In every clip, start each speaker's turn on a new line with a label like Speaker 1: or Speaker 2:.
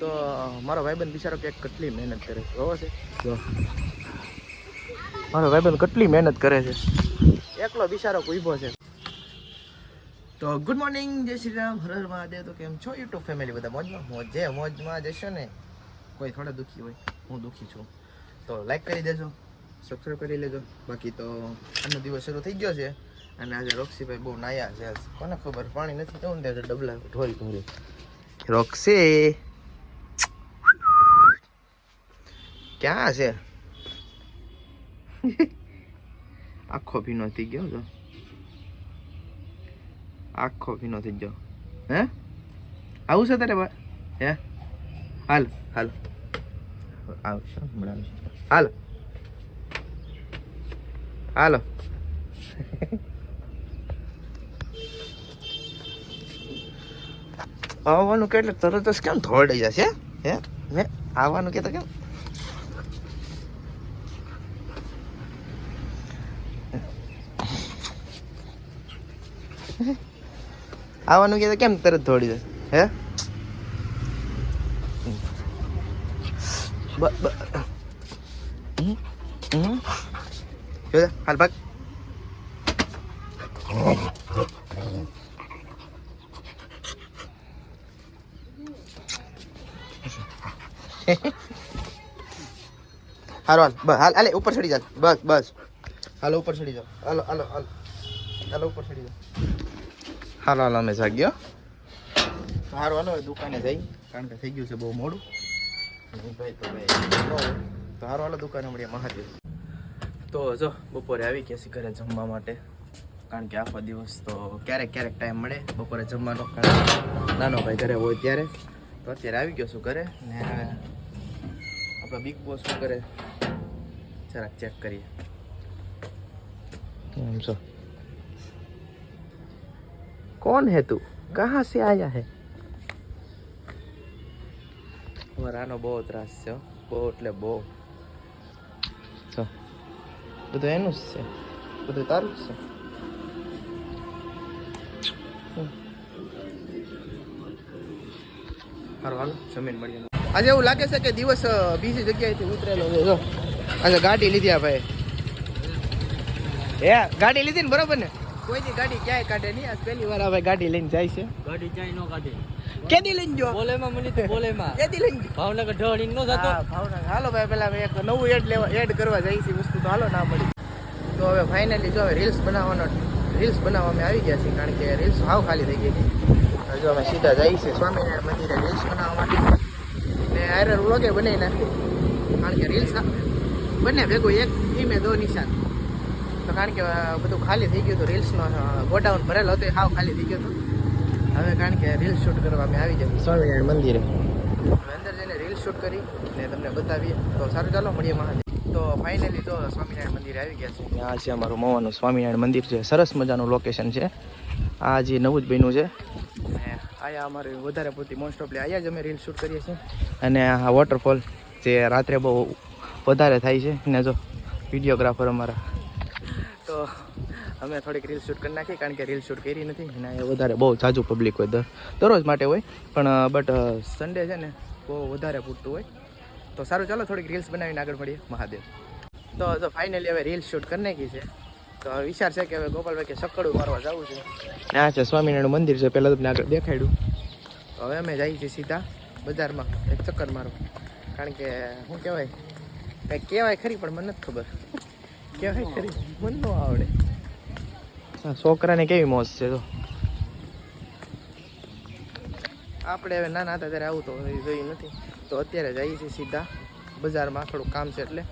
Speaker 1: તો મારો ભાઈબંધ બિચારો કે કેટલી મહેનત કરે છે જોવો છે? જો. મારો ભાઈબંધ કેટલી મહેનત કરે છે. એકલો બિચારો ઊભો છે. તો ગુડ મોર્નિંગ જય શ્રી રામ, હર હર મહાદેવ. તો કેમ છો યુટ્યુબ ફેમિલી બધા? મોજમાં? મોજે, મોજમાં જશો ને? કોઈ થોડા દુઃખી હોય, હું દુઃખી છું. તો લાઈક કરી દેજો સબસ્ક્રાઈબ કરી લેજો. બાકી તો આજનો દિવસ શરૂ થઈ ગયો છે અને આજે રોક્ષીભાઈ બહુ નાયા છે. કોને ખબર? પાણી નથી જવું ને ડબલા ઢોલ ભરે રોક્સી ક્યાં છે? આખો ભીનો થઈ ગયો તો. આખો ભીનો થઈ ગયો. હે? આવું છે તારે ભાઈ હે? હાલ હાલ. આવશે, હમણાં. હાલ. હાલો. આવવાનું કેટલે તરત જ કેમ થોડાઈ જશે હે? મેં આવવાનું કે કેમ? આવવાનું કે કેમ તરત દોડી જશે હે? હાલ ભાગ. હાલ. બસ હાલ, હાલે, ઉપર ચડી જા. બસ બસ. હાલો, ઉપર ચડી જાઓ હાલો હાલો હાલો. હાલો, ઉપર ચડી જાઓ હાલો હાલો અમે જાગ્યો. સારું હાલો દુકાને જઈ કારણ કે થઈ ગયું છે બહુ મોડું. ભાઈ તો ભાઈ તો હાલો દુકાને મળીએ મહાદેવ. તો જો બપોરે આવી ગયા છીએ ઘરે જમવા માટે. કારણ કે આખો દિવસ તો ક્યારેક ક્યારેક ટાઈમ મળે બપોરે જમવાનો કારણ નાનો ભાઈ ઘરે હોય ત્યારે. તો અત્યારે આવી ગયો છું ઘરે ને આપણા બિગ બોસ શું કરે જરાક ચેક કરીએ. એમ છો. कौन है तू कहाँ से आया है વરાનો બહુ ત્રાસ છે હો. બહુ એટલે બહુ જો બધું એનું જ છે બધું તારું જ છે હમ. હારું હાલો જમીન મળીએ આજે એવું લાગે છે કે દિવસ અ, બીજી જગ્યાએથી ઉતરેલો છે જો આજે ગાડી લીધી આ ભાઈ હે ગાડી લીધી ને બરોબર ને કોઈની ગાડી ક્યાંય કાઢે નહીં. આજ પહેલી વાર હવે ગાડી લઈને જાય છે.
Speaker 2: ગાડી જાય નો કાઢે.
Speaker 1: કેદી લઈને જો
Speaker 2: બોલેમાં મળી તો બોલેમાં.
Speaker 1: કેદી લઈને
Speaker 2: ભાવનગર ઢળીને નો જતો?
Speaker 1: હા, ભાવનગર. હાલો ભાઈ પેલા એક નવું એડ લેવા એડ કરવા જાય છે વસ્તુ તો હાલો ના મળી તો હવે ફાઇનલી જો હવે રીલ્સ બનાવવાનો રીલ્સ બનાવવા અમે આવી ગયા છીએ કારણ કે રીલ્સ હાવ ખાલી થઈ ગઈ હતી. જો અમે સીધા જઈએ છીએ સ્વામિનારાયણ મંદિરે રીલ્સ બનાવવા માટે ને આયરર વ્લોગે બનાવી નાખ્યું કારણ કે રીલ્સ બંને ભેગું એક ઈ દો નિશાન. તો કારણ કે બધું ખાલી થઈ ગયું હતું રીલ્સનો ગોડાઉન ભરેલો હતો એ હાવ ખાલી થઈ ગયો હતો. હવે કારણ કે રીલ શૂટ કરવા અમે આવી ગયા સ્વામિનારાયણ મંદિરે. હવે અંદર જઈને રીલ શૂટ કરી ને તમને બતાવીએ. તો સારું ચાલો મળીએ મહાદેવ. તો ફાઇનલી તો સ્વામિનારાયણ મંદિરે આવી ગયા છે. આ છે અમારું મોવાનું સ્વામિનારાયણ મંદિર છે. સરસ મજાનું લોકેશન છે. આ જે નવું જ બન્યું છે. ને આયા અમારે વધારે પૂરતી મોસ્ટ ઓફલી અહીંયા જ અમે રીલ શૂટ કરીએ છીએ. અને આ વોટરફોલ જે રાત્રે બહુ વધારે થાય છે. ને જો વિડીયોગ્રાફર અમારા. અમે થોડીક રીલ શૂટ કરી નાખી, કારણ કે રીલ શૂટ કરી નથી એના એ વધારે બહુ જાજુ પબ્લિક હોય, દર દરરોજ માટે હોય. પણ બટ સન્ડે છે ને બહુ વધારે પૂરતું હોય. તો સારું, ચાલો થોડીક રીલ્સ બનાવીને આગળ મળીએ. મહાદેવ. તો તો ફાઇનલી હવે રીલ શૂટ કરી નાખી છે. તો વિચાર છે કે હવે ગોપાલભાઈ કે સકડું મારવા જવું છે. ના છે સ્વામિનારાયણ મંદિર છે, પહેલાં તમને આગળ દેખાડ્યું. હવે અમે જઈએ છીએ સીધા બજારમાં એક ચક્કર મારવા. કારણ કે, શું કહેવાય? કંઈક કહેવાય ખરી, પણ મને નથી ખબર. કહેવાય ખરી? મને ન આવડે. છોકરાને કેવી મોજ છે તો આપણે હવે નાના હતા ત્યારે આવું તો જોયું નથી. તો અત્યારે જઈએ છીએ સીધા બજારમાં થોડુંક કામ છે એટલે.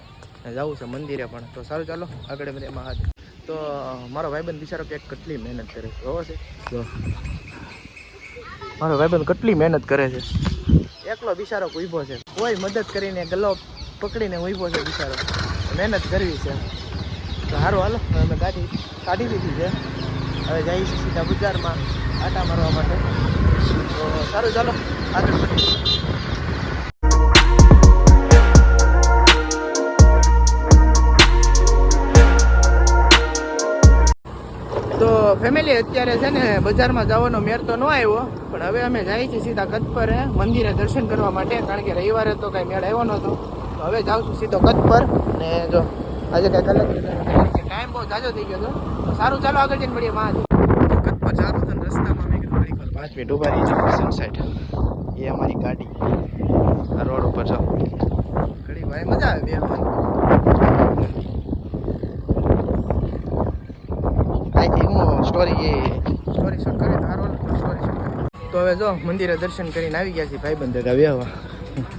Speaker 1: જવું છે મંદિરે પણ. તો સારું ચાલો આગળ બધે મહાદેવ. તો મારો ભાઈબંધ બિચારો કે કેટલી મહેનત કરે છે જોવો છે? જો. મારો ભાઈબંધ કેટલી મહેનત કરે છે. એકલો બિચારો ઊભો છે. કોઈ મદદ કરીને ગલો પકડીને ઊભો છે બિચારો. મહેનત કરવી છે. સારું હાલો. અમે ગાડી કાઢી લીધી છે. હવે જઈશું સીધા બજારમાં આટા મારવા માટે. તો સારું, ચાલો. આગળ તો ફેમિલી અત્યારે છે ને બજારમાં જવાનો મેર તો ન આવ્યો, પણ હવે અમે જઈએ છીએ સીધા કચ્છ મંદિરે દર્શન કરવા માટે. કારણ કે રવિવારે તો કાંઈ મેળ આવ્યો નહોતો. તો હવે જાઉં છું સીધો કચ્છ પર. ને જો આજે કાંઈક અલગ ટાઈમ બહુ જાજો થઈ ગયો હતો તો સારું ચાલો આગળ જઈને મળીએ માં કચ્છ જાતો હતો રસ્તામાં મેં કીધું વાર પાંચ મિનિટ ઊભા રહી જાઓ સનસાઇડ એ અમારી ગાડી. આ રોડ ઉપર જાઓ. ઘડી ભાઈ મજા આવે બે અહીંથી હું સ્ટોરી એ. સ્ટોરી શૂટ કરી તારો સ્ટોરી શૂટ કરી. તો હવે જો મંદિરે દર્શન કરીને આવી ગયા છીએ ભાઈ બંધ આવ્યા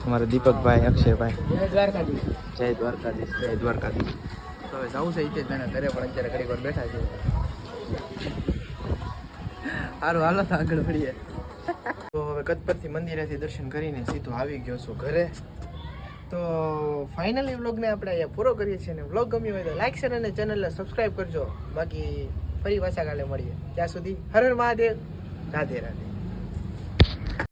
Speaker 1: અમારા દીપકભાઈ અક્ષયભાઈ. જય દ્વારકાધીશ. જય દ્વારકાધીશ તો હવે જવું છે ઈતે ઘરે પણ અત્યારે ઘડી વાર બેઠા છે. સારું હાલો તો આગળ વળીએ. તો હવે કચ્છ પરથી મંદિરેથી દર્શન કરીને સીધો આવી ગયો છું ઘરે. તો ફાઇનલી વ્લોગને આપણે અહીંયા પૂરો કરીએ છીએ અને વ્લોગ ગમ્યો હોય તો લાઈક શેર અને ચેનલને સબસ્ક્રાઈબ કરજો. બાકી ફરી પાછા કાલે મળીએ. ત્યાં સુધી હર હર મહાદેવ. રાધે રાધે.